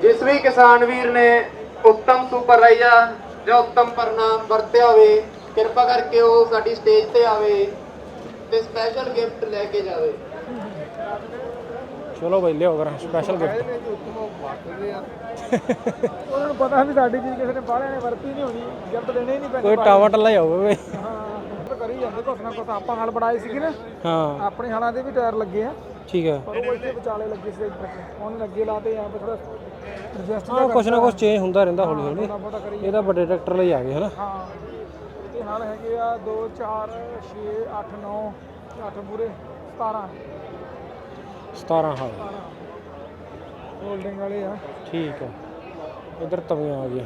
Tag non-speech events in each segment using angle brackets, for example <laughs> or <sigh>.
ਜਿਸ ਵੀ ਕਿਸਾਨ ਵੀਰ ਨੇ ਉੱਤਮ ਸੁਪਰਵਾਈਜ਼ਰ ਜਾਂ ਉੱਤਮ ਪ੍ਰਣਾਮ ਵਰਤਿਆ ਹੋਵੇ ਕਿਰਪਾ ਕਰਕੇ ਉਹ ਸਾਡੀ ਸਟੇਜ ਤੇ ਆਵੇ ਤੇ ਸਪੈਸ਼ਲ ਗਿਫਟ ਲੈ ਕੇ ਜਾਵੇ। ਚਲੋ ਬਈ ਲਿਓ ਕਰਾਂ ਸਪੈਸ਼ਲ ਗਿਫਟ ਉਹਨਾਂ ਨੂੰ ਪਤਾ ਵੀ ਸਾਡੀ ਚੀਜ਼ ਕਿਸੇ ਨੇ ਬਾਹਲਿਆਂ ਨੇ ਵਰਤੀ ਨਹੀਂ ਹੋਣੀ ਗਿਫਟ ਦੇਣੇ ਹੀ ਨਹੀਂ ਪੈਣੇ ਕੋਈ ਟਾਵਰ ਟੱਲਾ ਜਾਊਗਾ ਬਈ। ਹਾਂ ਕਰੀ ਜਾਂਦੇ ਕੁਛ ਨਾ ਕੁਛ ਆਪਾਂ ਹਲ ਬੜਾਏ ਸੀਗੇ ਨਾ ਹਾਂ। ਆਪਣੇ ਹਲਾਂ ਦੇ ਵੀ ਟਾਇਰ ਲੱਗੇ ਆ। ਠੀਕ ਹੈ ਪਰ ਉਹ ਇੱਥੇ ਵਿਚਾਲੇ ਲੱਗੇ ਸੀ ਉਹਨੇ ਲੱਗੇ ਲਾਤੇ ਆ ਥੋੜਾ ਐਡਜਸਟ ਹਾਂ ਕੁਛ ਨਾ ਕੁਛ ਚੇਂਜ ਹੁੰਦਾ ਰਹਿੰਦਾ ਹੌਲੀ ਹੌਲੀ। ਇਹ ਤਾਂ ਵੱਡੇ ਟਰੈਕਟਰ ਲਈ ਆ ਗਏ ਹਨਾ? ਹਾਂ ਤੇ ਹਲ ਹੈਗੇ ਆ 2 4 6 8 9 8 ਪੂਰੇ 17 17 ਹਾਲ ਹੋਲਡਿੰਗ ਵਾਲੇ ਆ। ਠੀਕ ਹੈ ਇਧਰ ਤਵੀਆਂ ਆ ਗਈਆਂ।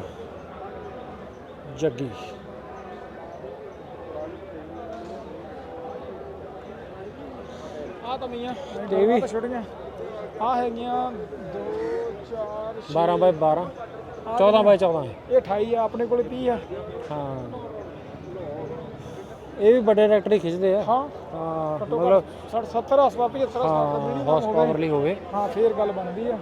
ਜੱਗੀ। ਆ ਤਾਂ ਮੀਆਂ ਤੇ ਇਹ ਵੀ? ਛੋਟੀਆਂ। ਆ ਹੈਗੀਆਂ 2 4 12 ਬਾਈ 12 14 ਬਾਈ 14 ਹੈ ਇਹ 28 ਆ ਆਪਣੇ ਕੋਲੇ 30 ਆ ਹਾਂ ਇਹ ਵੀ ਵੱਡੇ ਟਰੈਕਟਰ ਹੀ ਖਿੱਚਦੇ ਆ ਹਾਂ ਹਾਂ ਮਤਲਬ 60 70 ਹਸਪਾ 75 ਹਾਂ ਹਸਪਾ ਮਿਨੀਮਮ ਹਾਰਸ ਹੋ ਪਾਵਰ ਲਈ ਹੋਵੇ ਹਾਂ ਫੇਰ ਗੱਲ ਬਣਦੀ ਆ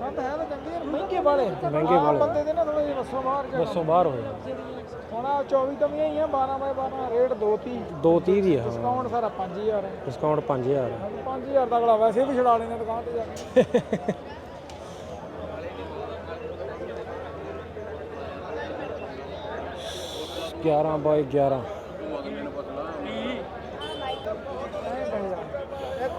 ਸੰਦ ਹੈ ਤਾਂ ਚੰਗੇ ਆ, ਮਹਿੰਗੇ ਵਾਲੇ ਮਹਿੰਗੇ ਵਾਲੇ। ਬੰਦੇ ਦੇ ਨਾ ਥੋੜੇ ਜਿਹਾ ਵਸੋਂ ਬਾਹਰ ਜਾ ਬੱਸੋਂ ਬਾਹਰ ਹੋਏ ਹੁਣ ਆਹ 24 ਤਮੀਆਂ ਹੀ ਆ 12 ਬਾਈ 12 ਰੇਟ 230 230 ਦੀ ਆ ਹਾਂ ਡਿਸਕਾਊਂਟ ਸਾਰਾ 5000 ਹੈ ਡਿਸਕਾਊਂਟ 5000 ਹੈ 5000 ਦਾ ਅਗਲਾ ਵੈਸੇ ਵੀ ਛਡਾ ਲੈਣਾ ਦੁਕਾਨ ਤੇ ਜਾ ਕੇ 11 ਬਾਈ 11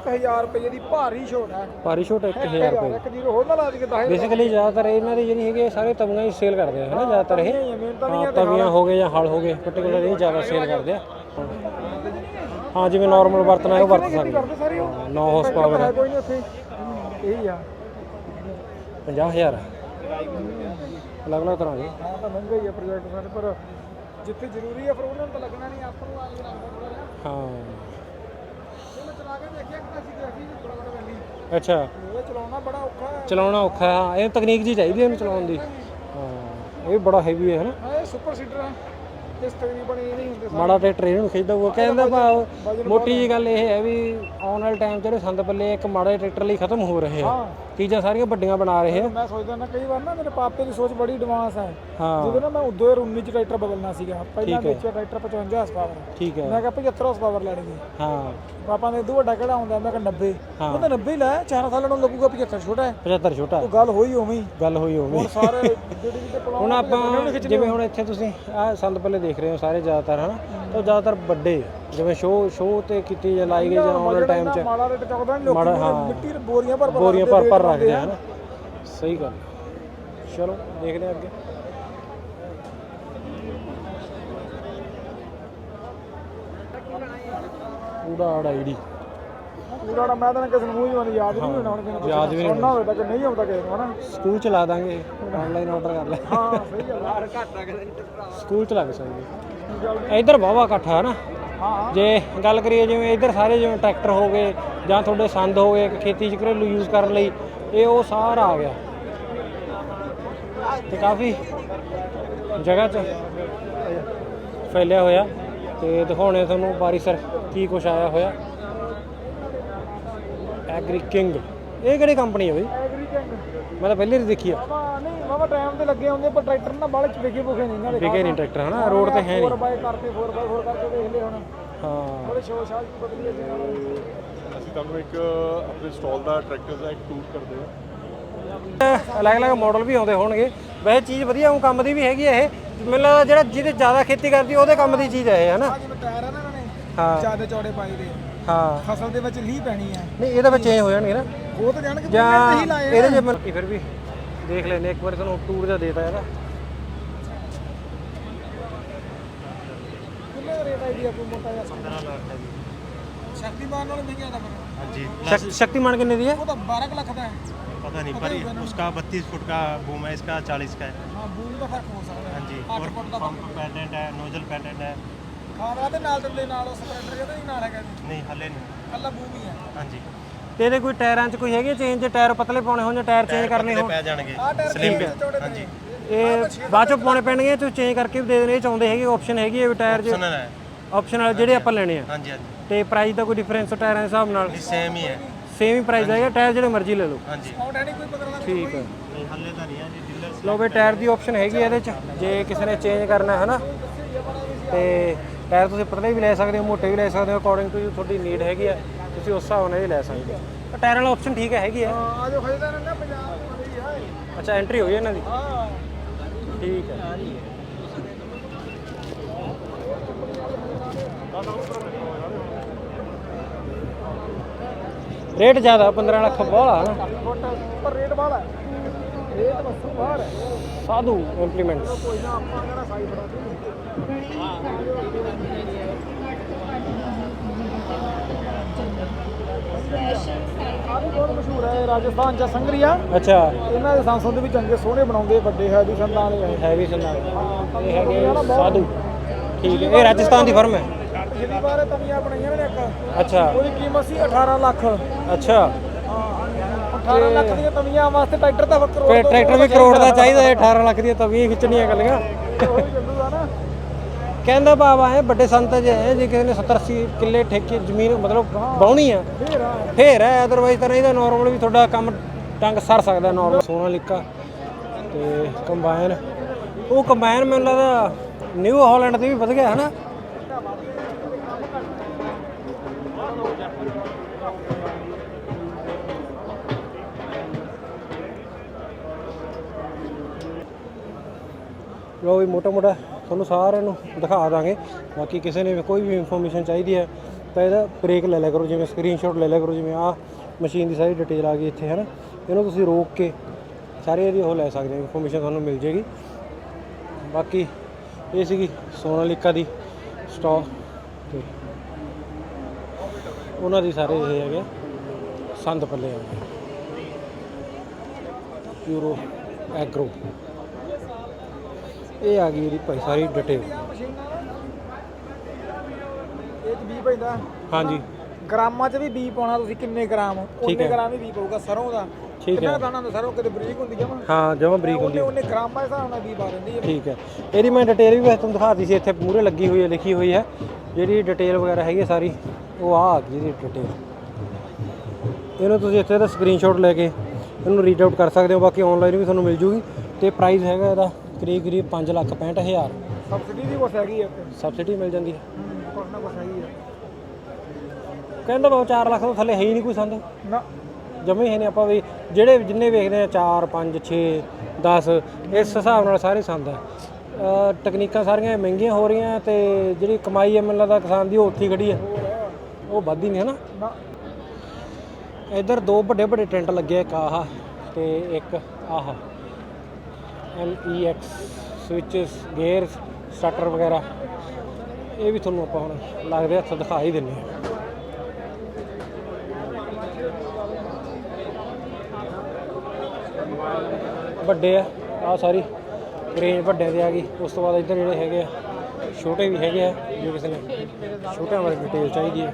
1000 ਰੁਪਏ ਦੀ ਭਾਰੀ ਛੋਟ ਹੈ। ਭਾਰੀ ਛੋਟ 1000 ਰੁਪਏ। ਇੱਕ ਜ਼ੀਰੋ ਹੋਰ ਨਾ ਲਾ ਦੇ 10 ਬੇਸਿਕਲੀ ਜ਼ਿਆਦਾਤਰ ਇਹਨਾਂ ਦੀ ਜਿਹੜੀ ਹੈਗੀ ਹੈ, ਸਾਰੇ ਤਵੀਆਂ ਹੀ ਸੇਲ ਕਰਦੇ ਆ ਹਨਾ ਜ਼ਿਆਦਾਤਰ ਇਹ? ਹਾਂ, ਤਵੀਆਂ ਹੋ ਗਏ ਜਾਂ ਹਲ ਹੋ ਗਏ ਪਾਰਟਿਕੂਲਰ ਇਹ ਜ਼ਿਆਦਾ ਸੇਲ ਕਰਦੇ ਆ। ਹਾਂ ਜਿਵੇਂ ਨਾਰਮਲ ਵਰਤਣਾ ਹੈ ਉਹ ਵਰਤ ਸਕਦੇ ਉਹ? 9 ਹਾਰਸ ਪਾਵਰ ਹੈ ਹੈ। ਕੋਈ ਨਹੀਂ ਉੱਥੇ। ਇਹੀ ਆ। 50000 ਅਲੱਗ ਅਲੱਗ ਤਰ੍ਹਾਂ ਦੇ। ਹਾਂ ਤਾਂ ਮਹਿੰਗਾ ਹੀ ਆ ਪ੍ਰੋਜੈਕਟ ਸਾਡੇ ਪਰ। ਜਿੱਥੇ ਜ਼ਰੂਰੀ ਆ ਫਿਰ ਉਹਨਾਂ ਨੂੰ ਤਾਂ ਲੱਗਣਾ ਨਹੀਂ ਆਪਾਂ ਨੂੰ ਆ ਕੇ ਲੱਗਦਾ ਥੋੜਾ ਜਿਹਾ। ਹਾਂ। ਇਹ ਮੈਂ ਚਲਾ ਕੇ ਦੇਖਿਆ ਕਿ ਅਸੀਂ ਦੇਖੀ ਬੜਾ ਬੜਾ ਵੈਲੀ। ਅੱਛਾ। ਇਹ ਚਲਾਉਣਾ ਬੜਾ ਔਖਾ ਹੈ। ਚਲਾਉਣਾ ਔਖਾ ਹੈ ਹਾਂ। ਇਹ ਤਕਨੀਕ ਜੀ ਚਾਹੀਦੀ ਹੈ ਇਹਨੂੰ ਚਲਾਉਣ ਦੀ। ਹਾਂ। ਇਹ ਬੜਾ ਹੈਵੀ ਹੈ ਹਨਾ? ਹਾਂ ਇਹ ਸੁਪਰ ਸੀਟਰ ਆ। ਇਸ ਤਕਰੀਬਨ ਇਹ ਨਹੀਂ ਹੁੰਦੇ ਮਾੜਾ ਟਰੈਕਟਰ ਇਹਨੂੰ ਖਿੱਚਦਾ ਉਹ ਕਹਿੰਦਾ ਭਾਵ ਮੋਟੀ ਜੀ ਗੱਲ ਇਹ ਹੈ ਵੀ ਆਉਣ ਵਾਲੇ ਟਾਈਮ ਜਿਹੜੇ ਸੰਦ ਪੱਲੇ ਇੱਕ ਮਾੜੇ ਟਰੈਕਟਰ ਲਈ ਖਤਮ ਹੋ ਰਹੇ ਆ। ਚੀਜ਼ਾਂ ਸਾਰੀਆਂ ਵੱਡੀਆਂ ਬਣਾ ਰਹੇ ਆ। ਮੈਂ ਸੋਚਦਾ ਨਾ ਕਈ ਵਾਰ ਨਾ ਮੇਰੇ ਪਾਪੇ ਦੀ ਸੋਚ ਬੜੀ ਐਡਵਾਂਸ ਹੈ। ਜਦੋਂ ਨਾ ਮੈਂ 2019 ਚ ਟਰੈਕਟਰ ਬਦਲਣਾ ਸੀਗਾ। ਪਹਿਲਾਂ ਵੇਚਿਆ ਟਰੈਕਟਰ 55 ਹਸ ਪਾਵਰ ਠੀਕ ਹੈ। ਮੈਂ ਕਿਹਾ 75 ਹਸ ਪਾਵਰ ਲੈਣੀ ਹਾਂ। ਪਾਪਾ ਨੇ ਦੂ ਵੱਡਾ ਕਿਹੜਾ ਹੁੰਦਾ ਮੈਂ ਕਿਹਾ 90 ਉਹਨੇ 90 ਹੀ ਲਾਇਆ 4 ਸਾਲਾਂ ਨੂੰ ਲੱਗੂਗਾ 75 ਛੋਟਾ ਹੈ। 75 ਛੋਟਾ। ਉਹ ਗੱਲ ਹੋਈ ਉਵੇਂ ਹੀ। ਗੱਲ ਹੋਈ ਹੋਵੇ ਹੁਣ ਸਾਰੇ ਜਿਹੜੀ ਵੀ ਤੇ ਹੁਣ ਆਪਾਂ ਜਿਵੇਂ ਹੁਣ ਇੱਥੇ ਤੁਸੀਂ ਆ ਸੰਦ ਪੱਲੇ ਦੇਖ ਰਹੇ ਹੋ ਸਾਰੇ ਜ਼ਿਆਦਾਤਰ ਹਨਾ? ਤਾਂ ਜ਼ਿਆਦਾਤਰ ਵੱਡੇ ਜਿਵੇਂ ਸ਼ੋਅ ਸ਼ੋਅ ਤੇ ਕੀਤੀ ਜਾਂ ਲਾਈ ਗਈ ਜਾਂ ਵਾਲੇ ਟਾਈਮ 'ਚ ਮਾੜਾ ਰੇਟ ਚੁੱਕਦਾ ਲੋਕੀ। ਮਿੱਟੀ ਬੋਰੀਆਂ ਭਰ ਭਰ ਬੋਰੀਆਂ ਭਰ ਭਰ ਰੱਖਦੇ ਹਨਾ? ਸਹੀ ਗੱਲ। ਚਲੋ ਦੇਖਦੇ ਅੱਗੇ। ਪੂਰਾ ਆਈਡੀ ਪੂਰਾ ਨਾ ਮੈਂ ਤਾਂ ਕਿਸੇ ਨੂੰ ਮੂੰਹ ਜਵਾਨੀ ਯਾਦ ਨਹੀਂ ਹੋਣਾ ਹੁਣ ਕਿਹਨੂੰ ਯਾਦ ਵੀ ਨਹੀਂ ਸੁਣਨਾ ਹੋਵੇ ਤਾਂ ਕਿ ਨਹੀਂ ਆਉਂਦਾ ਕਿਸੇ ਨੂੰ ਹਨਾ? ਸਕੂਲ ਚ ਲਾ ਦਾਂਗੇ। ਆਨਲਾਈਨ ਆਰਡਰ ਕਰ ਲੈ। ਹਾਂ ਸਹੀ ਗੱਲ ਆ। ਸਕੂਲ ਚ ਲੱਗ ਸਕਦੇ ਇੱਧਰ ਵਾਵਾ ਇਕੱਠਾ ਹੈ ਨਾ ਹਾਂ ਜੇ ਗੱਲ ਕਰੀਏ ਜਿਵੇਂ ਇੱਧਰ ਸਾਰੇ ਜਿਵੇਂ ਟਰੈਕਟਰ ਹੋ ਗਏ ਜਾਂ ਤੁਹਾਡੇ ਸੰਦ ਹੋ ਗਏ ਖੇਤੀ ਚ ਘਰੇਲੂ ਯੂਜ਼ ਕਰਨ ਲਈ ਇਹ ਉਹ ਸਾਰਾ ਆ ਗਿਆ। ਤੇ ਕਾਫੀ ਜਗ੍ਹਾ 'ਚ ਫੈਲਿਆ ਹੋਇਆ। ਤੇ ਦਿਖਾਉਣੇ ਤੁਹਾਨੂੰ ਬਾਰੀਸਰ ਕੀ ਕੁਛ ਆਇਆ ਹੋਇਆ। ਐਗਰੀ ਕਿੰਗ ਇਹ ਕਿਹੜੀ ਕੰਪਨੀ ਹੈ ਬਈ? ਐਗਰੀ ਕਿੰਗ ਮੈਂ ਤਾਂ ਪਹਿਲੀ ਵਾਰ ਦੇਖੀ ਆ। ਬਾਬਾ ਨਹੀਂ ਬਾਬਾ ਟਾਈਮ ਤੇ ਲੱਗੇ ਹੁੰਦੇ ਪਰ ਟਰੈਕਟਰ ਨਾ ਬਾਲੇ ਚ ਵਿਕੇ ਬੁਕੇ ਨਹੀਂ ਇਹਨਾਂ ਦੇ ਨਹੀਂ ਟਰੈਕਟਰ ਹਨਾ? ਰੋਡ ਤੇ ਹੈ ਨਹੀਂ 4x ਕਰਤੇ 4x4 ਕਰਕੇ ਦੇਖ ਲਿਆ ਹੁਣ। ਹਾਂ। ਬੜੇ ਸ਼ੋਅ ਸ਼ਾਲ ਦੀ ਬਦਲੀ ਹੈ ਅਸੀਂ ਤੁਹਾਨੂੰ ਇੱਕ ਆਪਣੇ ਸਟਾਲ ਦਾ ਟਰੈਕਟਰ ਦਾ ਇੱਕ ਟੂਰ ਕਰਦੇ ਹਾਂ। ਅਲੱਗ-ਅਲੱਗ ਮਾਡਲ ਵੀ ਆਉਂਦੇ ਹੋਣਗੇ। ਵੈਸੇ ਚੀਜ਼ ਵਧੀਆ ਉਹ ਕੰਮ ਦੀ ਵੀ ਹੈਗੀ ਆ ਇਹ। ਮੈਨੂੰ ਲੱਗਦਾ ਜਿਹੜਾ ਜਿਹਦੇ ਜ਼ਿਆਦਾ ਖੇਤੀ ਕਰਦੀ ਉਹਦੇ ਕੰਮ ਦੀ ਚੀਜ਼ ਹੈ ਇਹ ਹਨਾ? ਜਿਵੇਂ ਟਾਇਰ ਆ ਨਾ ਇਹਨਾਂ ਨੇ ਹਾਂ। ਜ਼ਿਆਦਾ ਚੌੜੇ ਪਾਈ ਦੇ। ਹਾਂ ਫਸਲ ਦੇ ਵਿੱਚ ਲੀਹ ਪੈਣੀ ਹੈ ਨਹੀਂ ਇਹਦੇ ਵਿੱਚ ਚੇਂਜ ਹੋ ਜਾਣਗੇ ਨਾ ਉਹ ਤਾਂ ਜਾਣਗੇ ਜਾਂ ਹੀ ਲਾਏ ਇਹਦੇ ਜੇ ਮੈਂ ਫਿਰ ਵੀ ਦੇਖ ਲੈਨੇ ਇੱਕ ਵਾਰੀ ਤੁਹਾਨੂੰ ਟੂਰ ਦਾ ਦੇਤਾ ਇਹਦਾ ਕਿੰਨੇ ਦਾ ਰੇਟ ਆਈਡੀਆ ਕੋਈ ਮੋਟਾ ਜਿਹਾ 15 ਲੱਖ ਹੈ ਸ਼ਕਤੀਮਾਨ ਨਾਲ ਮਹਿੰਗਾ ਦਾ ਫਿਰ ਸ਼ਕ- ਸ਼ਕਤੀਮਾਨ ਕਿੰਨੇ ਦੀ ਹੈ ਉਹ ਤਾਂ 12 ਕੁ ਲੱਖ ਦਾ ਹੈ पता नहीं पर ये- उसका बत्तीस फुट का बूम है इसका चालीस का है ਹਾਂ ਬੂਮ ਦਾ ਫਰਕ ਹੋ ਸਕਦਾ हाँ जी ਅੱਠ और ਫੁੱਟ ਦਾ पंप पैटेंट है नोजल पैटेंट है ਖਾਣਾ ਤੇ ਨਾਲ ਦੇ ਨਾਲ ਸਪਰੈਂਡਰ ਇਹਦਾ ਹੀ ਨਾਲ ਹੈਗਾ ਨਹੀਂ ਹੱਲੇ ਨਹੀਂ। ਕੱਲਾ ਬੂਮ ਹੀ ਆ ਹਾਂਜੀ। ਤੇ ਇਹਦੇ ਕੋਈ ਟਾਇਰਾਂ 'ਚ ਕੋਈ ਹੈਗੇ ਚੇਂਜ ਟਾਇਰ ਪਤਲੇ ਪਾਉਣੇ ਹੋਣ ਜਾਂ ਟਾਇਰ ਚੇਂਜ ਕਰਨੇ ਹੋਣ? ਪੈ ਜਾਣਗੇ। ਆਹ ਹਾਂਜੀ। ਇਹ ਬਾਅਦ ਚੋਂ ਪਾਉਣੇ ਪੈਣਗੇ ਤੁਸੀਂ ਚੇਂਜ ਕਰਕੇ ਵੀ ਦੇ ਦੇਣੇ ਚਾਹੁੰਦੇ ਹੈਗੇ ਆਪਸ਼ਨ ਹੈਗੀ ਹੈ ਵੀ ਟਾਇਰ ਜਿਹੜੇ ਮਰਜ਼ੀ ਲੈ ਲਓ। ਠੀਕ ਹੈ। ਲੋ ਵੀ ਟਾਇਰ ਦੀ ਆਪਸ਼ਨ ਹੈਗੀ ਇਹਦੇ 'ਚ ਜੇ ਕਿਸੇ ਨੇ ਚੇਂਜ ਕਰਨਾ ਹੈ ਨਾ। ਤੇ ਟਾਇਰ ਤੁਸੀਂ ਪਤਲੇ ਵੀ ਲੈ ਸਕਦੇ ਹੋ ਮੋਟੇ ਵੀ ਲੈ ਸਕਦੇ ਹੋ ਅਕੋਰਡਿੰਗ ਟੂ ਤੁਹਾਡੀ ਨੀਡ ਹੈਗੀ ਹੈ ਤੁਸੀਂ ਉਸ ਹਿਸਾਬ ਨਾਲ ਹੀ ਲੈ ਸਕਦੇ ਹੋ। ਤਾਂ ਟਾਇਰ ਵਾਲਾ ਆਪਸ਼ਨ ਠੀਕ ਹੈ ਹੈਗੀ ਹੈ। ਆ ਜੋ ਖਰੀਦਾ ਨਾ ਪੰਜਾਬ ਵਾਲੀ ਆ ਅੱਛਾ ਐਂਟਰੀ ਹੋਈ ਇਹਨਾਂ ਦੀ? ਹਾਂ। ਠੀਕ ਹੈ। ਰੇਟ ਜ਼ਿਆਦਾ 15 ਲੱਖ ਬੋਲਾ ਨਾ? ਪਰ ਰੇਟ ਵਾਲਾ ਰੇਟ ਬਸ ਬਾਹਰ ਸਾਧੂ ਇੰਪਲੀਮੈਂਟਸ ਕੋਈ ਨਾ ਆਪਾਂ ਕਿਹੜਾ ਸਾਈ ਫੜਾ ਦੇ ਬਹੁਤ ਮਸ਼ਹੂਰ ਹੈ ਰਾਜਸਥਾਨ ਚ ਸੰਗਰੀਆ। ਅੱਛਾ। ਇਹਨਾਂ ਦੇ ਸੰਸਦ ਵੀ ਚੰਗੇ ਸੋਹਣੇ ਬਣਾਉਂਦੇ ਵੱਡੇ ਹੈਵੀ ਸੰਦਾਂ ਵਾਲੇ ਹੈ ਹੈਵੀ ਸੰਨਾ ਇਹ ਹੈਗੇ ਸਾਧੂ। ਠੀਕ ਹੈ ਇਹ ਰਾਜਸਥਾਨ ਦੀ ਫਰਮ ਹੈ? ਪਿਛਲੀ ਵਾਰ ਤਵੀਆਂ ਬਣਾਈਆਂ ਨੇ ਇੱਕ। ਅੱਛਾ। ਉਹਦੀ ਕੀਮਤ ਸੀ 18 ਲੱਖ। ਅੱਛਾ। 18 ਲੱਖ ਦੀਆਂ ਤਵੀਆਂ ਵਾਸਤੇ ਟਰੈਕਟਰ ਤਾਂ ਕਰੋੜ ਟਰੈਕਟਰ ਵੀ ਕਰੋੜ ਦਾ ਚਾਹੀਦਾ। ਹੈ 18 ਲੱਖ ਦੀਆਂ ਤਵੀਆਂ ਖਿੱਚਣੀਆਂ ਕਹਿੰਦਾ ਭਾਵ ਹੈ ਵੱਡੇ ਸੰਤ ਜੇ ਹੈ ਜੇ ਕਿਸੇ ਨੇ 70 80 ਕਿੱਲੇ ਠੇਕੇ, ਜ਼ਮੀਨ ਮਤਲਬ ਬਾਉਣੀ ਆ, ਫੇਰ ਹੈ ਅਦਰਵਾਈਜ਼ ਤਾਂ ਨਹੀਂ ਨਾਰਮਲ ਵੀ ਤੁਹਾਡਾ ਕੰਮ ਟੰਗ ਸਰ ਸਕਦਾ ਨਾਰਮਲ ਸੋਨਾ ਲਿਕਾ ਤੇ ਕੰਬਾਈਨ ਉਹ ਕੰਬਾਈਨ ਮੈਨੂੰ ਲੱਗਦਾ ਨਿਊ ਹਾਲੈਂਡ ਤੇ ਵੀ ਵਧ ਗਿਆ ਹੈ ਨਾ ਲੋ ਵੀ ਮੋਟਾ ਮੋਟਾ। ਤੁਹਾਨੂੰ ਸਾਰਿਆਂ ਨੂੰ ਦਿਖਾ ਦਾਂਗੇ। ਬਾਕੀ ਕਿਸੇ ਨੇ ਵੀ ਕੋਈ ਵੀ ਇਨਫੋਰਮੇਸ਼ਨ ਚਾਹੀਦੀ ਹੈ, ਤਾਂ ਇਹਦਾ ਬ੍ਰੇਕ ਲੈ ਲਿਆ ਕਰੋ, ਜਿਵੇਂ ਸਕਰੀਨਸ਼ਾਟ ਲੈ ਲਿਆ ਕਰੋ, ਜਿਵੇਂ ਆ ਮਸ਼ੀਨ ਦੀ ਸਾਰੀ ਡਿਟੇਲ ਆ ਗਈ ਇੱਥੇ ਹੈ ਨਾ ਇਹਨੂੰ ਤੁਸੀਂ ਰੋਕ ਕੇ ਸਾਰੇ ਇਹਦੀ ਉਹ ਲੈ ਸਕਦੇ ਹੋ ਇਨਫੋਰਮੇਸ਼ਨ ਤੁਹਾਨੂੰ ਮਿਲ ਜੇਗੀ ਬਾਕੀ ਇਹ ਸੀਗੀ ਸੋਨਾਲੀਕਾ ਦੀ ਸਟਾਕ ਤੇ ਉਹਨਾਂ ਦੀ ਸਾਰੇ ਇਹ ਹੈਗੇ ਸੰਦ ਪੱਲੇ ਆ। ਪਿਊਰੋ ਐਗਰੋ ਇਹ ਆ ਗਈ ਇਹਦੀ ਭਾਈ ਸਾਰੀ ਡਿਟੇਲ ਇਹ ਵੀ ਪੈਂਦਾ। ਹਾਂਜੀ। ਗ੍ਰਾਮਾਂ 'ਚ ਵੀ ਬੀ ਪਾਉਣਾ ਤੁਸੀਂ ਕਿੰਨੇ ਗ੍ਰਾਮ? ਉਹਨੇ। ਗ੍ਰਾਮ ਹੀ ਬੀ ਪਊਗਾ ਸਰੋਂ ਦਾ। ਠੀਕ ਕਿੰਨਾ ਹੈ ਦਾਣਾ ਹੁੰਦਾ ਸਰੋਂ ਕਿਤੇ ਬਰੀਕ ਹੁੰਦੀ ਜਮਾ? ਹਾਂ ਜਮਾ ਬਰੀਕ ਹੁੰਦੀ। ਉਹਨੇ ਗ੍ਰਾਮਾਂ ਦੇ ਹਿਸਾਬ ਨਾਲ ਬੀ ਪਾ ਦਿੰਦੀ ਹੈ। ਠੀਕ ਹੈ। ਇਹਦੀ ਮੈਂ ਡਿਟੇਲ ਵੀ ਵੈਸੇ ਤੁਹਾਨੂੰ ਦਿਖਾਤੀ ਸੀ ਇੱਥੇ ਮੂਰੇ ਲੱਗੀ ਹੋਈ ਹੈ ਲਿਖੀ ਹੋਈ ਹੈ। ਜਿਹੜੀ ਡਿਟੇਲ ਵਗੈਰਾ ਹੈਗੀ ਹੈ ਸਾਰੀ ਉਹ ਆ ਆ ਗਈ ਇਹਦੀ ਡਿਟੇਲ ਇਹਨੂੰ ਤੁਸੀਂ ਇੱਥੇ ਦਾ ਸਕਰੀਨਸ਼ਾਟ ਲੈ ਕੇ ਇਹਨੂੰ ਰੀਡ ਆਊਟ ਕਰ ਸਕਦੇ ਹੋ ਬਾਕੀ ਆਨਲਾਈਨ ਵੀ ਤੁਹਾਨੂੰ ਮਿਲ ਜੂਗੀ। ਤੇ ਪ੍ਰਾਈਸ ਹੈਗਾ ਇਹਦਾ ਕਰੀਬ ਕਰੀਬ 5 ਲੱਖ 65000 ਸਬਸਿਡੀ ਦੀ ਕੁਛ ਹੈਗੀ ਹੈ ਸਬਸਿਡੀ ਮਿਲ ਜਾਂਦੀ ਹੈ। ਹੂੰ, ਕੁਛ ਨਾ ਕੁਛ ਹੈਗੀ ਹੈ ਕਹਿੰਦਾ ਬਾਬਾ 4 ਲੱਖ ਤੋਂ ਥੱਲੇ ਹੈ ਹੀ ਨਹੀਂ ਕੋਈ ਸੰਦ। ਨਾ। ਜਮੇ ਹੀ ਨਹੀਂ ਆਪਾਂ ਵੀ ਜਿਹੜੇ ਜਿੰਨੇ ਵੇਖਦੇ ਆ 4 5 6 10 ਇਸ ਹਿਸਾਬ ਨਾਲ ਸਾਰੇ ਸੰਦ ਆ। ਅ, ਤਕਨੀਕਾਂ ਸਾਰੀਆਂ ਮਹਿੰਗੀਆਂ ਹੋ ਰਹੀਆਂ ਤੇ ਜਿਹੜੀ ਕਮਾਈ ਹੈ ਮੈਨੂੰ ਲੱਗਦਾ ਕਿਸਾਨ ਦੀ ਉਹ ਉੱਥੇ ਹੀ ਖੜੀ ਹੈ। ਉਹ ਵੱਧਦੀ ਨਹੀਂ ਹੈ ਨਾ ਨਾ। ਇੱਧਰ ਦੋ ਵੱਡੇ ਵੱਡੇ ਟੈਂਟ ਲੱਗੇ ਆ, ਇੱਕ ਆਹ ਤੇ ਇੱਕ ਆਹ। M E X switches gears starter ਵਗੈਰਾ। ਇਹ ਵੀ ਤੁਹਾਨੂੰ ਆਪਾਂ ਹੁਣ ਲੱਗਦੇ ਹੱਥ ਦਿਖਾ ਹੀ ਦਿੰਨੇ ਆ ਵੱਡੇ ਆ ਆ ਸਾਰੀ ਰੇਂਜ ਵੱਡਿਆਂ ਦੇ ਆ ਗਈ। ਉਸ ਤੋਂ ਬਾਅਦ ਇੱਧਰ ਜਿਹੜੇ ਹੈਗੇ ਆ, ਛੋਟੇ ਵੀ ਹੈਗੇ ਆ, ਜੇ ਕਿਸੇ ਨੇ ਛੋਟਿਆਂ ਬਾਰੇ ਡਿਟੇਲ ਚਾਹੀਦੀ ਹੈ।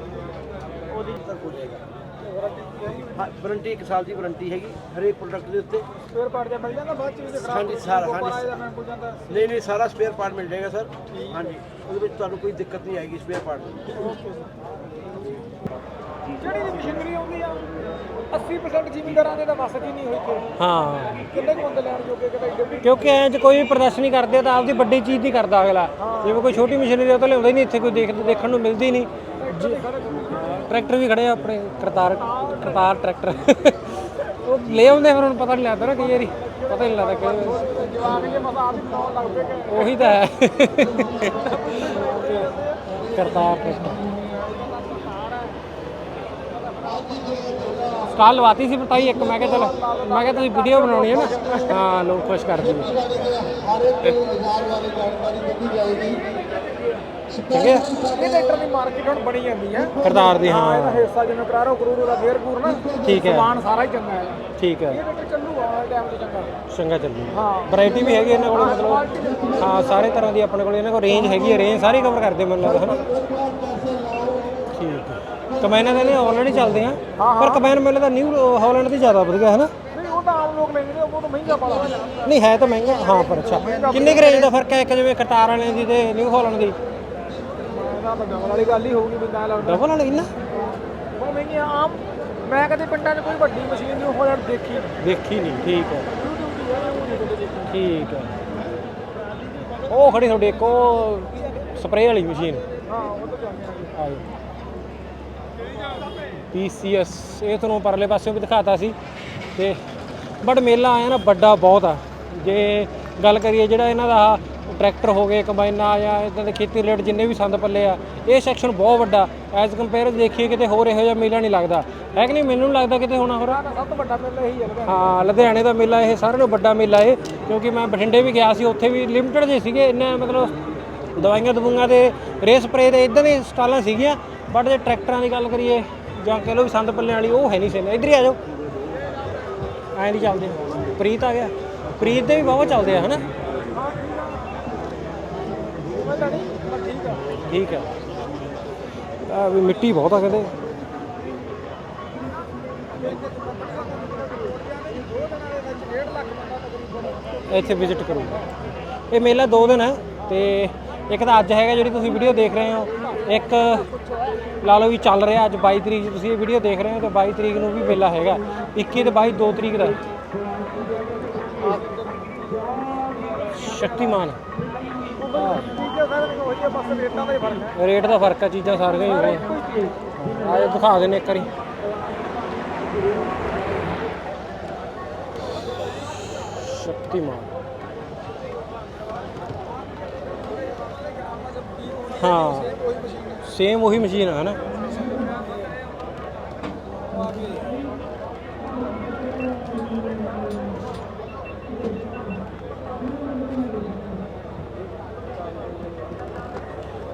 ਵਾਰੰਟੀ 1 ਸਾਲ ਦੀ ਵਾਰੰਟੀ ਹੈਗੀ ਹਰੇਕ ਪ੍ਰੋਡਕਟ ਦੇ ਉੱਤੇ। ਸਪੇਅਰ ਪਾਰਟ ਜਾਂ ਮਿਲ ਜਾਂਦਾ ਬਾਅਦ ਚ ਵੀ ਜੇ ਖਰਾਬ ਹਾਂਜੀ, ਹੋ ਸਾਰਾ, ਹਾਂਜੀ। ਨਹੀਂ ਨਹੀਂ ਸਾਰਾ ਸਪੇਅਰ ਪਾਰਟ ਮਿਲ ਜਾਏਗਾ ਸਰ। ਹਾਂਜੀ ਉਹਦੇ ਵਿੱਚ ਤੁਹਾਨੂੰ ਕੋਈ ਦਿੱਕਤ ਨਹੀਂ ਆਏਗੀ ਸਪੇਅਰ ਪਾਰਟ ਦੀ। ਜਿਹੜੀ ਦੀ ਮਸ਼ੀਨਰੀ ਆਉਂਦੀ ਆ 80% ਜ਼ਿਮੀਂਦਾਰਾਂ ਦੇ ਤਾਂ ਵਸ ਹੀ ਨਹੀਂ ਹੋਈ ਤੇ ਹਾਂ। ਕਿੰਨੇ ਕੁ ਬੰਦੇ ਲੈਣ ਜੋਗੇ ਕਿਤੇ ਕਿਉਂਕਿ ਐਂ ਚ ਕੋਈ ਵੀ ਪ੍ਰਦਰਸ਼ਨ ਨਹੀਂ ਕਰਦੇ ਤਾਂ ਆਪਦੀ ਵੱਡੀ ਚੀਜ਼ ਦੀ ਕਰਦਾ ਅਗਲਾ। ਜਿਵੇਂ ਕੋਈ ਛੋਟੀ ਮਸ਼ੀਨਰੀ ਉਹ ਤਾਂ ਲਿਆਉਂਦਾ ਹੀ ਨਹੀਂ ਇੱਥੇ ਕੋਈ ਦੇਖ ਦੇਖਣ ਨੂੰ ਮਿਲਦੀ ਨਹੀਂ। ਟਰੈਕਟਰ ਵੀ ਖੜੇ ਆ ਆਪਣੇ, ਕਰਤਾਰ ਕਰਤਾਰ ਟਰੈਕਟਰ। ਉਹ ਲੈ ਆਉਂਦੇ ਫਿਰ ਹੁਣ ਪਤਾ ਨਹੀਂ ਲੱਗਦਾ ਨਾ ਕਈ ਵਾਰੀ, ਪਤਾ ਨਹੀਂ ਲੱਗਦਾ ਕਿ ਜਵਾਬ ਜੇ ਮਸਾਲ ਬਣਾਉਣ ਲੱਗ ਪਏ ਕਿ ਉਹੀ ਤਾਂ ਹੈ। ਕਰਤਾਰ ਟਰੈਕਟਰ। ਸਟਾਲ ਲਵਾਤੀ ਸੀ ਬਤਾਈ ਇੱਕ, ਮੈਂ ਕਿਹਾ ਚਲ, ਮੈਂ ਕਿਹਾ ਤੁਸੀਂ ਵੀਡੀਓ ਬਣਾਉਣੀ ਹੈ ਨਾ। ਹਾਂ, ਲੋਕ ਖੁਸ਼ ਕਰਦੇ ਦਿਓ ਚੰਗੇ ਆ? ਇਹ ਟਰੈਕਟਰ ਦੀ ਮਾਰਕੀਟ ਹੁਣ ਬਣੀ ਜਾਂਦੀ ਹੈ। ਕਰਤਾਰ ਦੀ ਹਾਂ ਇਹਦਾ ਹਾਂ ਹਿੱਸਾ ਜਿਵੇਂ ਕਰਾਰੋ ਕਰੂਰੋ ਦਾ ਗੇਅਰ ਗੂਰ ਨਾ ਠੀਕ ਹੈ। ਸਮਾਨ ਸਾਰਾ ਹੀ ਚੰਗਾ ਹੈ। ਠੀਕ ਹੈ। ਇਹ ਟਰੈਕਟਰ ਚੱਲੂਗਾ ਆਉਣ ਟਾਈਮ ਤੇ ਚੰਗਾ। ਚੰਗਾ ਚੱਲੂ। ਹਾਂ। ਵੈਰਾਈਟੀ ਵੀ ਹੈਗੀ ਇਹਨਾਂ ਕੋਲ ਮਤਲਬ ਹਾਂ ਸਾਰੇ ਤਰ੍ਹਾਂ ਦੀ ਆਪਣੇ ਕੋਲ ਇਹਨਾਂ ਕੋਲ ਰੇਂਜ ਹੈਗੀ ਹੈ ਰੇਂਜ ਸਾਰੀ ਕਵਰ ਕਰਦੇ ਮੈਨੂੰ ਲੱਗਦਾ ਹਨਾ? ਠੀਕ ਹੈ। ਕਮੈਨਾਂ ਦੇ ਨੇ ਆਲਰੇਡੀ ਚੱਲਦੇ ਆ। ਪਰ ਕਮੈਨ ਮੈਨੂੰ ਲੱਗਦਾ ਨਿਊ ਹਾਲੈਂਡ ਦੀ ਜ਼ਿਆਦਾ ਵਧੀਆ ਹੈ ਨਾ ਨਹੀਂ ਉਹ ਤਾਂ ਆਮ ਲੋਕ ਲੈਂਦੇ ਨੇ ਉਹ ਤਾਂ ਮਹਿੰਗਾ ਪਾਲਾ ਨਹੀਂ ਹੈ ਤਾਂ ਮਹਿੰਗਾ। ਹਾਂ ਪਰ ਅੱਛਾ। ਕਿੰਨੇ ਕੁ ਰੇਂਜ ਦਾ ਫ਼ਰਕ ਹੈ ਇੱਕ ਜਿਵੇਂ ਕਟਾਰ ਵਾਲਿਆਂ ਦੀ ਤੇ ਨਿਊ ਹਾਲੈਂਡ ਦੀ? ਇਹਦਾ ਤਾਂ ਡਬਲ ਵਾਲੀ ਗੱਲ ਹੀ ਹੋਊਗੀ ਬਿੰਦਾ ਲਾਉਂਦਾ ਡਬਲ ਵਾਲਾ ਕਿੰਨਾ ਬਹੁਤ ਮਹਿੰਗੀ ਆ ਆਮ ਮੈਂ ਕਦੇ ਪਿੰਡਾਂ 'ਚ ਕੋਈ ਵੱਡੀ ਮਸ਼ੀਨ ਨਹੀਂ ਹੋ ਜਾਣ ਦੇਖੀ। ਨਹੀਂ ਦੇਖੀ ਨਹੀਂ ਠੀਕ ਹੈ। YouTube ਦੀ ਹੈ ਉਹ ਨਹੀਂ ਕਦੇ ਦੇਖੀ। ਠੀਕ ਹੈ। ਉਹ ਖੜੀ ਤੁਹਾਡੀ ਇੱਕ ਉਹ ਸਪਰੇਅ ਵਾਲੀ ਮਸ਼ੀਨ। ਹਾਂ ਉਹ ਤਾਂ ਜਾਂਦੇ। ਆ ਆਇਓ ਪੀਸੀਐਸ ਇਹ ਤੁਹਾਨੂੰ ਪਰਲੇ ਪਾਸਿਓਂ ਵੀ ਦਿਖਾਤਾ ਸੀ। ਤੇ ਬਟ ਮੇਲਾ ਆਇਆ ਨਾ ਵੱਡਾ ਬਹੁਤ ਆ। ਜੇ ਗੱਲ ਕਰੀਏ ਜਿਹੜਾ ਇਹਨਾਂ ਦਾ ਆਹ ਟਰੈਕਟਰ ਹੋ ਗਏ ਕੰਬਾਈਨਾਂ ਜਾਂ ਇਦਾਂ ਦੇ ਖੇਤੀ ਰਿਲੇਟਡ ਜਿੰਨੇ ਵੀ ਸੰਦ ਪੱਲੇ ਆ ਇਹ ਸੈਕਸ਼ਨ ਬਹੁਤ ਵੱਡਾ। ਐਜ਼ ਕੰਪੇਅਰ ਦੇਖੀਏ ਕਿਤੇ ਹੋਰ ਇਹੋ ਜਿਹਾ ਮੇਲਾ ਨਹੀਂ ਲੱਗਦਾ। ਹੈ ਕਿ ਨਹੀਂ? ਮੈਨੂੰ ਨੀ ਲੱਗਦਾ ਕਿਤੇ ਹੋਣਾ ਹੋਰ। ਸਭ ਤੋਂ ਵੱਡਾ ਮੇਲਾ ਇਹੀ ਹੈ ਹਾਂ ਲੁਧਿਆਣੇ ਦਾ ਮੇਲਾ ਇਹ ਸਾਰਿਆਂ ਨਾਲੋਂ ਵੱਡਾ ਮੇਲਾ ਇਹ ਕਿਉਂਕਿ ਮੈਂ ਬਠਿੰਡੇ ਵੀ ਗਿਆ ਸੀ ਉੱਥੇ ਵੀ ਲਿਮਟਿਡ ਜੇ ਸੀਗੇ ਇੰਨਾ ਮਤਲਬ ਦਵਾਈਆਂ ਦਵੂਈਆਂ ਦੇ ਰੇ ਸਪਰੇ ਦੇ ਇਦਾਂ ਦੀਆਂ ਸਟਾਲਾਂ ਸੀਗੀਆਂ ਬਟ ਜੇ ਟਰੈਕਟਰਾਂ ਦੀ ਗੱਲ ਕਰੀਏ ਜਾਂ ਕਹ ਲਓ ਵੀ ਸੰਦ ਪੱਲੇ ਵਾਲੀ ਉਹ ਹੈ ਨਹੀਂ ਸੀ ਇੱਧਰ ਹੀ ਆ ਜਾਓ। ਐਂ ਨਹੀਂ ਚੱਲਦੇ। ਪ੍ਰੀਤ ਆ ਗਿਆ। ਪ੍ਰੀਤ ਦੇ ਵੀ ਬਹੁਤ ਚੱਲਦੇ ਆ ਹਨਾ? ਤਾਂ ਨਹੀਂ ਪਰ ਠੀਕ ਆ। ਠੀਕ ਹੈ ਆ ਵੀ ਮਿੱਟੀ ਬਹੁਤ ਆ ਕਹਿੰਦੇ। ਇੱਥੇ ਵਿਜ਼ਿਟ ਕਰੂਗਾ ਇਹ ਮੇਲਾ ਦੋ ਦਿਨ ਹੈ ਤੇ ਇੱਕ ਤਾਂ ਅੱਜ ਹੈਗਾ ਜਿਹੜੀ ਤੁਸੀਂ ਵੀਡੀਓ ਦੇਖ ਰਹੇ ਹੋ। ਇੱਕ ਲਾ ਲਓ ਵੀ ਚੱਲ ਰਿਹਾ ਅੱਜ 22 ਤਰੀਕ ਤੁਸੀਂ ਇਹ ਵੀਡੀਓ ਦੇਖ ਰਹੇ ਹੋ ਤੇ 22 ਤਰੀਕ ਨੂੰ ਵੀ ਮੇਲਾ ਹੈਗਾ। 21 ਤੇ 22 ਦੋ ਤਰੀਕ ਦਾ। ਸ਼ਕਤੀਮਾਨ। ਚੀਜ਼ਾਂ ਸਾਰੇ ਉਹੀ ਆ ਬਸ ਰੇਟਾਂ ਦਾ ਹੀ ਫ਼ਰਕ ਹੈ ਰੇਟ ਦਾ ਫ਼ਰਕ ਆ, ਚੀਜ਼ਾਂ ਸਾਰੀਆਂ ਹੀ ਹੋਈਆਂ ਆਜੋ ਦਿਖਾ ਦੇਣੇ ਇੱਕ ਵਾਰੀ। ਸ਼ਕਤੀਮਾਨ। ਹਾਂ ਸੇਮ ਉਹੀ ਮਸ਼ੀਨ ਹੈ ਨਾ?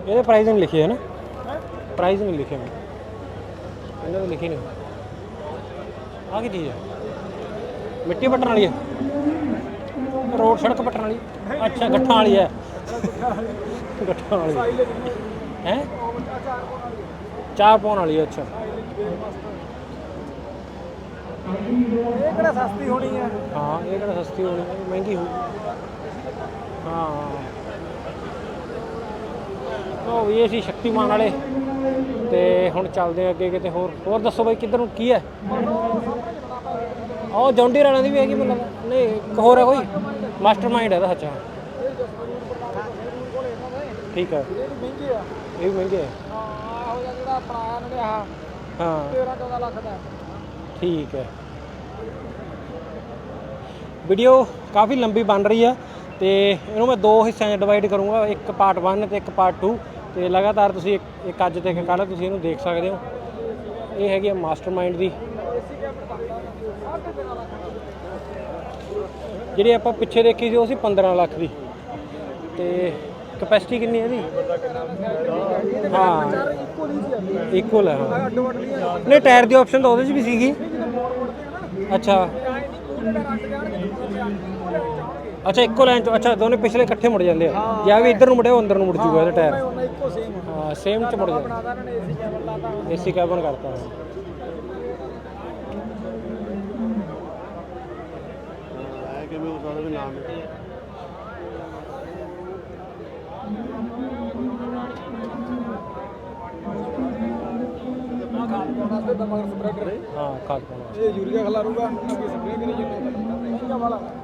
ਇਹਦੇ ਪ੍ਰਾਈਸ ਨਹੀਂ ਲਿਖੇ ਹੈ ਨਾ। ਪ੍ਰਾਈਸ ਨਹੀਂ ਲਿਖੇ ਮੈਂ। ਇਹਨਾਂ ਦੇ ਲਿਖੇ ਨਹੀਂ ਆ ਕੀ ਚੀਜ਼ ਹੈ ਮਿੱਟੀ ਪੱਟਣ ਵਾਲੀ ਹੈ ਰੋਡ ਸੜਕ ਪੱਟਣ ਵਾਲੀ। ਅੱਛਾ ਗੱਠਾਂ ਵਾਲੀ ਹੈ ਗੱਠਾਂ ਵਾਲੀ। ਹੈ? ਚਾਰ ਪਾਉਣ ਵਾਲੀ ਹੈ ਅੱਛਾ। ਇਹ ਕਿਹੜਾ ਸਸਤੀ ਹੋਣੀ ਹੈ ਹਾਂ ਇਹ ਕਿਹੜਾ ਸਸਤੀ ਹੋਣੀ ਹੈ ਮਹਿੰਗੀ ਹੋਊ। ਹਾਂ। ਉਹ ਇਹ ਸੀ ਸ਼ਕਤੀਮਾਨ ਵਾਲੇ। ਤੇ ਹੁਣ ਚੱਲਦੇ ਆ ਅੱਗੇ ਕਿਤੇ ਹੋਰ। ਹੋਰ ਦੱਸੋ ਬਾਈ ਕਿੱਧਰ ਨੂੰ ਕੀ ਹੈ? ਉਹ ਜੌਂਡੀ ਰਾਣਾ ਦੀ ਵੀ ਹੈਗੀ ਮੈਨੂੰ ਲੱਗਦਾ ਨਹੀਂ ਇੱਕ ਹੋਰ ਹੈ ਕੋਈ? ਮਾਸਟਰਮਾਈਂਡ ਹੈ ਦਾ ਅੱਛਾ ਠੀਕ ਹੈ। ਇਹ ਵੀ ਮਹਿੰਗੇ ਆ। ਇਹ ਵੀ ਮਹਿੰਗੇ ਹੈ ਹਾਂ ਆਹੋ ਜਿਹਾ ਜਿਹੜਾ ਆਪਣਾ ਆਇਆ ਇਹਨਾਂ ਨੇ ਆਹ ਹਾਂ। 13 14 ਲੱਖ ਦਾ। ਠੀਕ ਹੈ। ਵੀਡੀਓ ਕਾਫੀ ਲੰਬੀ ਬਣ ਰਹੀ ਆ ਤੇ ਇਹਨੂੰ ਮੈਂ ਦੋ ਹਿੱਸਿਆਂ 'ਚ ਡਿਵਾਈਡ ਕਰੂੰਗਾ। ਇੱਕ ਪਾਰਟ 1 ਤੇ ਇੱਕ ਪਾਰਟ 2 ਤੇ ਲਗਾਤਾਰ ਤੁਸੀਂ ਇੱਕ ਇੱਕ ਅੱਜ ਤੇ ਇੱਕ ਕੱਲ੍ਹ ਤੁਸੀਂ ਇਹਨੂੰ ਦੇਖ ਸਕਦੇ ਹੋ। ਇਹ ਹੈਗੀ ਆ ਮਾਸਟਰਮਾਈਂਡ ਦੀ। ਜਿਹੜੀ ਆਪਾਂ ਪਿੱਛੇ ਦੇਖੀ ਸੀ ਉਹ ਸੀ 15 ਲੱਖ ਦੀ। ਤੇ ਕਪੈਸਿਟੀ ਕਿੰਨੀ ਹੈ ਇਹਦੀ? ਹਾਂ ਇਕੁਅਲ ਹੈ, ਹਾਂ। ਨਹੀਂ ਟਾਇਰ ਦੀ ਆਪਸ਼ਨ ਤਾਂ ਉਹਦੇ 'ਚ ਵੀ ਸੀਗੀ। ਅੱਛਾ। ਅੱਛਾ ਇੱਕੋ ਲਾਈਨ ਚ ਅੱਛਾ ਦੋਨੇ ਪਿਛਲੇ ਇਕੱਠੇ ਮੁੜ ਜਾਂਦੇ ਆ। ਜਾਂ ਵੀ ਇੱਧਰ ਨੂੰ ਮੁੜਿਆ ਉਹ ਅੰਦਰ ਨੂੰ ਮੁੜ ਜੂਗਾ ਇਹਦਾ ਟਾਇਰ ਉਹਨਾਂ ਇੱਕੋ ਸੇਮ ਹਾਂ ਸੇਮ ਚ ਮੁੜ ਜਾਂਦਾ ਬਣਾਦਾ ਇਹਨਾਂ ਨੇ ਏਸੀ ਕੈਬਨ ਲਾਤਾ ਏਸੀ ਕੈਬਨ ਕਰਤਾ। ਕਿਵੇਂ ਹੋ ਸਕਦਾ ਵੀ ਨਾਮ ਵਾਸਤੇ ਤਾਂ ਮਗਰ ਸਪਰੈਡਰ ਹਾਂ। ਖਾਦ ਪਾਉਣਾ ਇਹ ਯੂਰੀਆ ਖਲਾਰੂਗਾ ਅੱਗੇ ਸਪਰੇਅ ਕਰੀ ਜਾਂਦੇ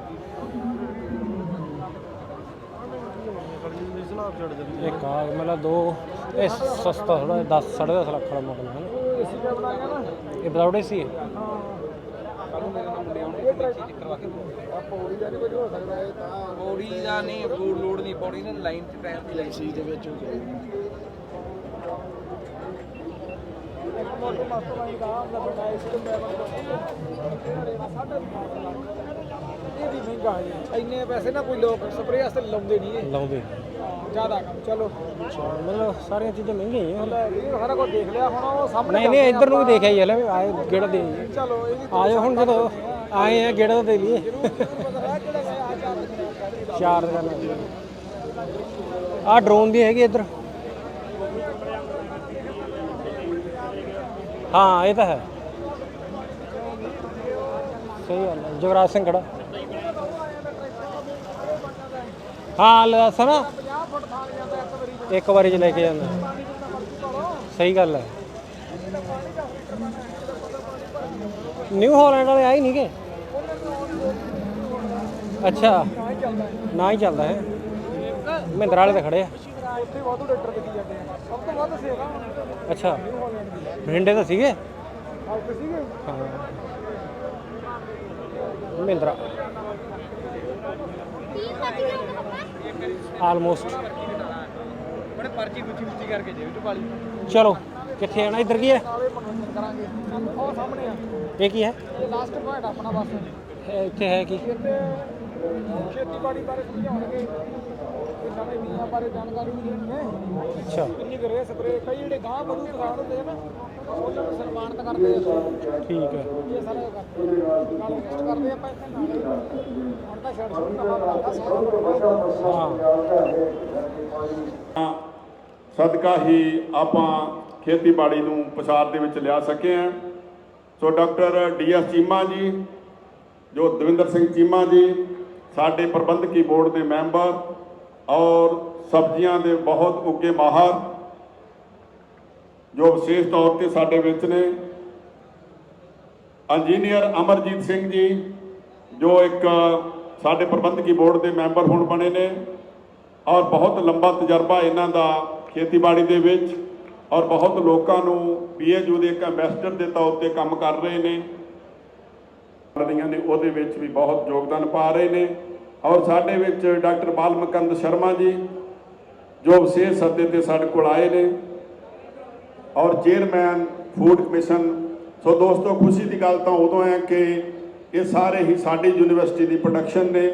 ਇੱਕ ਆ ਮਤਲਬ ਦੋ ਇਹ ਸਸਤਾ ਥੋੜਾ 10 10.5 ਲੱਖ ਵਾਲਾ ਮਾਡਲ ਹੈ ਨਾ। ਏਸੀ ਕੈਬਨ ਆ ਗਿਆ ਨਾ। ਇਹ ਵਿਦਾਊਟ ਏਸੀ ਹੈ। ਪੌੜੀ ਦਾ ਨਹੀਂ ਕੁਝ ਹੋ ਸਕਦਾ ਇਹ ਤਾਂ ਪੌੜੀ ਦਾ ਨਹੀਂ ਲੋਡ ਲੋਡ ਨਹੀਂ ਪੌੜੀ ਨੇ ਲਾਈਨ ਤੇ ਟਾਇਰ ਦੀ ਲਾਈਨ ਸੀ ਦੇ ਵਿੱਚ ਮੋਟਰ ਮਾਸਟਰ ਲਾਈਨ ਦਾ ਆਮ ਦਾ ਬਣਾ ਇਸ ਤੋਂ ਮੈਂ ਇਹ ਵੀ ਮਹਿੰਗਾ ਹੈ। ਜੀ। ਇੰਨੇ ਪੈਸੇ ਨਾ ਕੋਈ ਲੋਕ ਸਪਰੇਅ ਵਾਸਤੇ ਲਾਉਂਦੇ ਨਹੀਂ ਇਹ। ਲਾਉਂਦੇ ਜ਼ਿਆਦਾ ਕੰਮ ਚਲੋ। ਮਤਲਬ ਸਾਰੀਆਂ ਚੀਜ਼ਾਂ ਮਹਿੰਗੀਆਂ ਹੀ ਇਹ ਸਾਰਾ ਕੁਝ ਦੇਖ ਲਿਆ ਹੁਣ ਉਹ ਸਾਹਮਣੇ ਨਹੀਂ ਨਹੀਂ ਇੱਧਰ ਨੂੰ ਵੀ ਦੇਖਿਆ ਹੀ ਹਲੇ ਆਏ ਗੇੜਾ ਦੇ। ਚਲੋ ਇਹ ਵੀ ਆ ਜਾਓ ਹੁਣ ਜਦੋਂ ਆਏ ਆ ਗੇੜਾ ਦੇ ਲਈਏ। ਚਾਰ ਦੁਕਾਨਾਂ ਆ ਡਰੋਨ ਵੀ ਹੈਗੀ ਇੱਧਰ। ਹਾਂ ਇਹ ਤਾਂ ਹੈ। ਸਹੀ ਗੱਲ ਹੈ ਜਗਰਾਜ ਸਿੰਘ ਖੜਾ। ਹਾਂ ਲੈ ਦੱਸ ਨਾ। ਇੱਕ ਵਾਰੀ ਚ ਲੈ ਕੇ ਜਾਂਦਾ। ਸਹੀ ਗੱਲ ਹੈ। ਨਿਊ ਹਾਲੈਂਡ ਵਾਲੇ ਆਏ ਨਹੀਂਗੇ ਅੱਛਾ। ਨਾ ਹੀ ਚੱਲਦਾ ਹੈ। ਮਹਿੰਦਰਾ ਵਾਲੇ ਤਾਂ ਖੜੇ ਆ। ਉੱਥੇ ਵਾਧੂ ਡਾਕਟਰ ਲੱਗੀ ਜਾਂਦੇ ਆ। ਸਭ ਤੋਂ ਵੱਧ ਸੇਵਾ ਅੱਛਾ। ਬਠਿੰਡੇ ਤਾਂ ਸੀਗੇ? ਹਾਂ। ਮਹਿੰਦਰਾ। ਆਲਮੋਸਟ ਬੜੇ ਪਰਚੀ ਗੁੱਚੀ ਗੁੱਚੀ ਕਰਕੇ ਜੇਬ ਚ ਪਾ ਲਈ। ਚਲੋ ਕਿੱਥੇ ਆਣਾ ਇੱਧਰ ਕੀ ਹੈ? ਨਾਲੇ ਮਨੋਰੰਜਨ ਕਰਾਂਗੇ ਉਹ ਸਾਹਮਣੇ ਆ। ਇਹ ਕੀ ਹੈ? ਇਹ ਲਾਸਟ ਪੁਆਇੰਟ ਆਪਣਾ ਬਸ। ਇਹ ਇੱਥੇ ਹੈ ਕੀ? ਇੱਥੇ ਖੇਤੀਬਾੜੀ ਬਾਰੇ ਸਮਝਾਉਣਗੇ ਤੇ ਨਵੇਂ ਬੀਜਾਂ ਬਾਰੇ ਜਾਣਕਾਰੀ ਵੀ ਦੇਣਗੇ ਅੱਛਾ। ਕਿੰਨੀ ਕੁ ਰੇ ਸਪਰੇ ਕਈ ਜਿਹੜੇ ਗਾਂ ਵਧੂ ਕਿਸਾਨ ਹੁੰਦੇ ਆ ਨੂੰ ਸਨਮਾਨਿਤ ਕਰਦੇ ਆ ਠੀਕ ਹੈ ਇਹ ਸਾਰਾ ਕਰਦੇ ਆ ਨਾਲ ਕਰਦੇ ਆਪਾਂ ਇੱਥੇ ਨਾਲੇ ਹੁਣ ਤਾਂ ਛੱਡ ਛੱਡ ਹਾਂ ਸਦਕਾ ਹੀ ਆਪਾਂ ਖੇਤੀਬਾੜੀ ਨੂੰ ਪਸਾਰ ਦੇ ਵਿੱਚ ਲਿਆ ਸਕੇ ਹਾਂ। So doctor D DS Cheema ji, ਜੋ ਦਵਿੰਦਰ ਸਿੰਘ ਚੀਮਾ ਜੀ, ਸਾਡੇ ਪ੍ਰਬੰਧਕੀ ਬੋਰਡ ਦੇ ਮੈਂਬਰ ਔਰ ਸਬਜ਼ੀਆਂ ਦੇ ਬਹੁਤ ਉੱਗੇ ਮਾਹਰ ਜੋ ਵਿਸ਼ੇਸ਼ ਤੌਰ ਤੇ ਸਾਡੇ ਵਿੱਚ ਨੇ, ਇੰਜੀਨੀਅਰ ਅਮਰਜੀਤ ਸਿੰਘ ਜੀ, ਜੋ ਇੱਕ ਸਾਡੇ ਪ੍ਰਬੰਧਕੀ ਬੋਰਡ ਦੇ ਮੈਂਬਰ ਹੁਣ ਬਣੇ ਨੇ ਔਰ ਬਹੁਤ ਲੰਬਾ ਤਜਰਬਾ ਇਹਨਾਂ ਦਾ ਖੇਤੀਬਾੜੀ ਦੇ ਵਿੱਚ ਔਰ ਬਹੁਤ ਲੋਕਾਂ ਨੂੰ ਪੀਏਯੂ ਦੇ ਇੱਕ ਐਮਬੈਸਡਰ ਦੇ ਤੌਰ ਤੇ ਕੰਮ ਕਰ ਰਹੇ ਨੇ। ਰਹੀਆਂ ਨੇ ਉਹਦੇ ਵਿੱਚ ਵੀ ਬਹੁਤ ਯੋਗਦਾਨ ਪਾ ਰਹੇ ਨੇ ਔਰ ਸਾਡੇ ਵਿੱਚ ਡਾਕਟਰ ਬਾਲਮਕੰਦ ਸ਼ਰਮਾ ਜੀ, ਜੋ ਵਿਸ਼ੇਸ਼ ਸੱਦੇ ਤੇ ਸਾਡੇ ਕੋਲ ਆਏ ਨੇ। ਔਰ ਚੇਅਰਮੈਨ ਫੂਡ ਕਮਿਸ਼ਨ। ਸੋ ਦੋਸਤੋ, ਖੁਸ਼ੀ ਦੀ ਗੱਲ ਤਾਂ ਉਦੋਂ ਹੈ ਕਿ ਇਹ ਸਾਰੇ ਹੀ ਸਾਡੀ ਯੂਨੀਵਰਸਿਟੀ ਦੀ ਪ੍ਰੋਡਕਸ਼ਨ ਨੇ।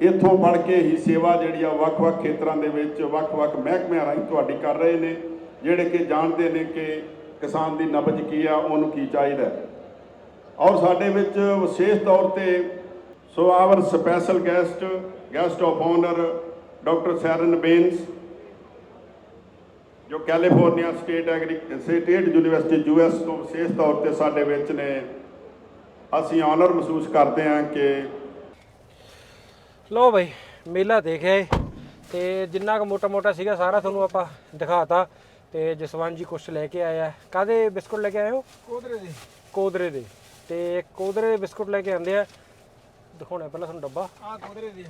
ਇੱਥੋਂ ਪੜ੍ਹ ਕੇ ਹੀ ਸੇਵਾ ਜਿਹੜੀ ਆ ਵੱਖ-ਵੱਖ ਖੇਤਰਾਂ ਦੇ ਵਿੱਚ, ਵੱਖ-ਵੱਖ ਮਹਿਕਮਿਆਂ ਰਾਹੀਂ ਤੁਹਾਡੀ ਕਰ ਰਹੇ ਨੇ, ਜਿਹੜੇ ਕਿ ਜਾਣਦੇ ਨੇ ਕਿ ਕਿਸਾਨ ਦੀ ਨਬਜ ਕੀ ਆ, ਉਹਨੂੰ ਕੀ ਚਾਹੀਦਾ। ਔਰ ਸਾਡੇ ਵਿੱਚ ਵਿਸ਼ੇਸ਼ ਤੌਰ ਤੇ so our special guest guest of honour doctor ਸੈਰਨ Bains ਜੋ California state agri state university US ਤੋਂ ਵਿਸ਼ੇਸ਼ ਤੌਰ ਤੇ ਸਾਡੇ ਵਿੱਚ ਨੇ ਅਸੀਂ ਆਨਰ ਮਹਿਸੂਸ ਕਰਦੇ ਹਾਂ ਕਿ ਲੋ ਬਈ ਮੇਲਾ ਦੇਖਿਆ ਤੇ ਜਿੰਨਾ ਕੁ ਮੋਟਾ ਮੋਟਾ ਸੀਗਾ ਸਾਰਾ ਤੁਹਾਨੂੰ ਆਪਾਂ ਦਿਖਾਤਾ ਤੇ ਜਸਵੰਤ ਜੀ ਕੁਛ ਲੈ ਕੇ ਆਇਆ ਕਾਦੇ ਬਿਸਕੁਟ ਲੈ ਕੇ ਆਏ ਹੋ? ਕੋਦਰੇ ਦੇ। ਕੋਦਰੇ ਦੇ। ਤੇ ਕੋਦਰੇ ਦੇ ਬਿਸਕੁਟ ਲੈ ਕੇ ਆਂਦੇ ਆ। ਦਿਖਾਉਣਾ ਪਹਿਲਾਂ ਤੁਹਾਨੂੰ ਡੱਬਾ। ਆ ਕੋਦਰੇ ਦੇ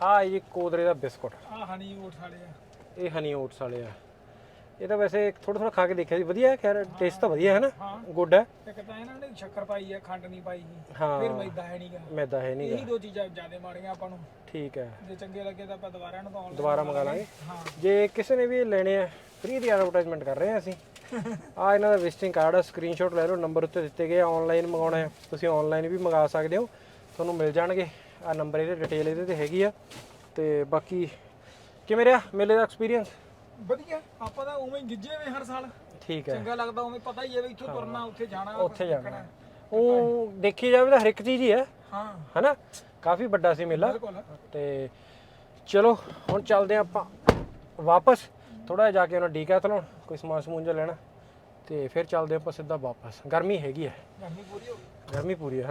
ਆਹ ਹੈ ਜੀ ਕੋਦਰੇ ਦਾ ਬਿਸਕੁਟ। ਆ ਹਨੀ ਓਟਸ ਵਾਲੇ ਆ। ਇਹ ਹਨੀ ਓਟਸ ਵਾਲੇ ਆ। ਇਹ ਤਾਂ ਵੈਸੇ ਥੋੜਾ ਥੋੜਾ ਖਾ ਕੇ ਦੇਖਿਆ ਸੀ ਵਧੀਆ ਹੈ ਖੈਰ ਟੇਸਟ ਤਾਂ ਵਧੀਆ ਹੈ ਨਾ। ਹਾਂ। ਗੁੱਡ ਹੈ। ਇੱਕ ਤਾਂ ਇਹਨਾਂ ਨੇ ਸ਼ੱਕਰ ਪਾਈ ਆ ਖੰਡ ਨਹੀਂ ਪਾਈ ਗੀ। ਹਾਂ। ਫਿਰ ਮੈਦਾ ਹੈ ਨਹੀਂਗਾ ਮੈਦਾ ਹੈ ਨਹੀਂਗਾ ਇਹੀ ਦੋ ਚੀਜ਼ਾਂ ਜ਼ਿਆਦਾ ਮਾੜੀਆਂ ਆਪਾਂ ਨੂੰ। ਠੀਕ ਹੈ। ਜੇ ਚੰਗੇ ਲੱਗੇ ਤਾਂ ਆਪਾਂ ਦੁਬਾਰਾ ਇਹਨਾਂ ਤੋਂ ਦੁਬਾਰਾ ਮੰਗਾ ਲਾਂਗੇ। ਹਾਂ। ਜੇ ਕਿਸੇ ਨੇ ਵੀ ਇਹ ਲੈਣੇ ਆ ਫ੍ਰੀ ਦੀ ਐਡਵਰਟਾਈਜ਼ਮੈਂਟ ਕਰ ਰਹੇ ਆ ਅਸੀਂ। <laughs> ਆ ਇਹਨਾਂ ਦਾ ਵਿਜ਼ਿਟਿੰਗ ਕਾਰਡ ਆ ਸਕਰੀਨਸ਼ਾਟ ਲੈ ਲਓ ਨੰਬਰ ਉੱਤੇ ਦਿੱਤੇ ਗਏ ਆਨਲਾਈਨ ਮੰਗਾਉਣਾ ਹੈ ਤੁਸੀਂ ਆਨਲਾਈਨ ਵੀ ਮੰਗਾ ਸਕਦੇ ਹੋ। ਤੁਹਾਨੂੰ ਮਿਲ ਜਾਣਗੇ। ਆ ਨੰਬਰ ਇਹਦੇ ਡਿਟੇਲ ਇਹਦੇ ਤੇ ਹੈਗੀ ਆ। ਤੇ ਬਾਕੀ ਕਿਵੇਂ ਰਿਹਾ ਮੇਲੇ ਦਾ ਐਕਸਪੀਰੀਅੰਸ ਵਧੀਆ ਆਪਾਂ ਤਾਂ ਉਵੇਂ ਹੀ ਗਿੱਜੇ ਵੇ ਹਰ ਸਾਲ। ਠੀਕ ਹੈ। ਚੰਗਾ ਲੱਗਦਾ ਉਵੇਂ ਪਤਾ ਹੀ ਹੈ ਵੀ ਇੱਥੋਂ ਤੁਰਨਾ ਉੱਥੇ ਜਾਣਾ ਉੱਥੇ ਜਾਣਾ। ਉਹ ਦੇਖੀ ਜਾਵੇ ਤਾਂ ਹਰ ਇੱਕ ਚੀਜ਼ ਹੀ ਹੈ। ਹਾਂ। ਹਨਾ? ਕਾਫੀ ਵੱਡਾ ਸੀ ਮੇਲਾ। ਤੇ ਚਲੋ ਹੁਣ ਚੱਲਦੇ ਹਾਂ ਆਪਾਂ ਵਾਪਸ। ਥੋੜਾ ਜਾ ਕੇ ਉਹਨਾਂ ਡੀਕੈਥਲੋਨ ਕੋਈ ਸਮਾਨ ਸਮੂਨ ਜਿਹਾ ਲੈਣਾ। ਤੇ ਫਿਰ ਚੱਲਦੇ ਆਪਾਂ ਸਿੱਧਾ ਵਾਪਸ। ਗਰਮੀ ਹੈਗੀ ਹੈ। ਗਰਮੀ ਪੂਰੀ ਹੋ ਗਈ। ਗਰਮੀ ਪੂਰੀ ਹੈ